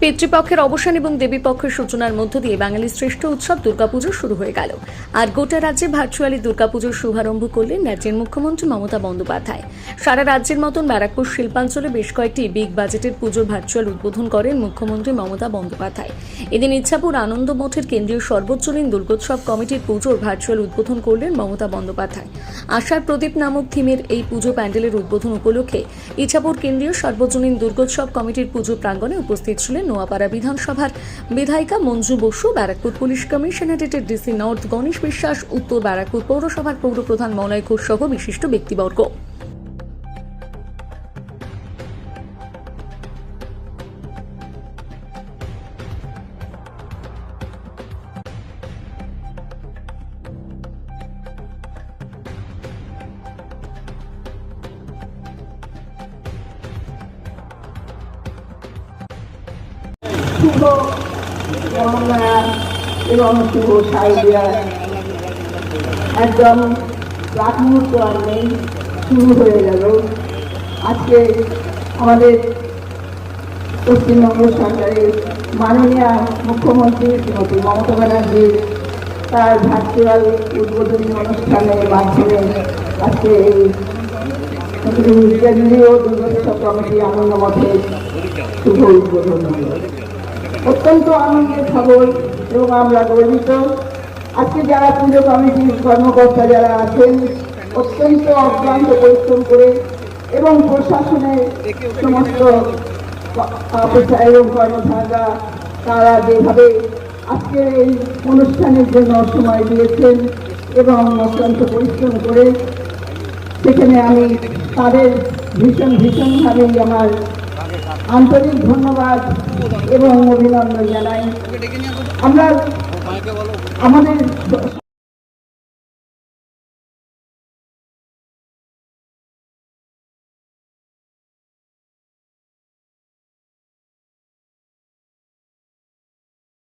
পিতৃপক্ষের অবসান এবং দেবীপক্ষের সূচনার মধ্য দিয়ে বাঙালির শ্রেষ্ঠ উৎসব দুর্গাপুজো শুরু হয়ে গেল। আর গোটা রাজ্যে ভার্চুয়ালি দুর্গাপুজোর শুভারম্ভ করলেন রাজ্যের মুখ্যমন্ত্রী মমতা বন্দ্যোপাধ্যায়। সারা রাজ্যের মতন ব্যারাকপুর শিল্পাঞ্চলে বেশ কয়েকটি বিগ বাজেটের পুজোর ভার্চুয়াল উদ্বোধন করেন মুখ্যমন্ত্রী মমতা বন্দ্যোপাধ্যায়। এদিন ইচ্ছাপুর আনন্দ মঠের কেন্দ্রীয় সর্বোচ্চলীন দুর্গোৎসব কমিটির পুজোর ভার্চুয়াল উদ্বোধন করলেন মমতা বন্দ্যোপাধ্যায়। আশার প্রদীপ নামক থিমের এই পুজো প্যান্ডেলের উদ্বোধন উপলক্ষে ইচ্ছাপুর কেন্দ্রীয় সর্বজনীন দুর্গোৎসব কমিটির পুজো প্রাঙ্গণে উপস্থিত ছিলেন নোয়াপাড়া বিধানসভার বিধায়িকা মঞ্জু বসু, ব্যারাকপুর পুলিশ কমিশনারেটের ডিসি নর্থ গণেশ বিশ্বাস, উত্তর ব্যারাকপুর পৌরসভার পৌরপ্রধান মলয় ঘোষ সহ বিশিষ্ট ব্যক্তিবর্গ। শুভ রমনা এবং শুভ সাইডিয়া একদম রাত মুহূর্ত আর নেই, শুরু হয়ে গেল। আজকে আমাদের পশ্চিমবঙ্গ সরকারের মাননীয় মুখ্যমন্ত্রী শ্রীমতী মমতা ব্যানার্জি তার ভার্চুয়াল উদ্বোধনী অনুষ্ঠানের মাধ্যমে আজকে এই কেন্দ্রীয় দুর্গোৎসব কমিটি আনন্দ মঠে শুভ উদ্বোধন হলো। অত্যন্ত আনন্দের খবর এবং আমরা গর্বিত। আজকে যারা পুজো কমিটির কর্মকর্তা যারা আছেন, অত্যন্ত অক্লান্ত পরিশ্রম করে এবং প্রশাসনের সমস্ত এবং কর্মচারীরা তারা যেভাবে আজকের এই অনুষ্ঠানের জন্য সময় দিয়েছেন এবং অত্যন্ত পরিশ্রম করে, সেখানে আমি তাদের ভীষণ, ভীষণভাবেই আমার আন্তরিক ধন্যবাদ এবং অভিনন্দন জানাই। আমরা আমাদের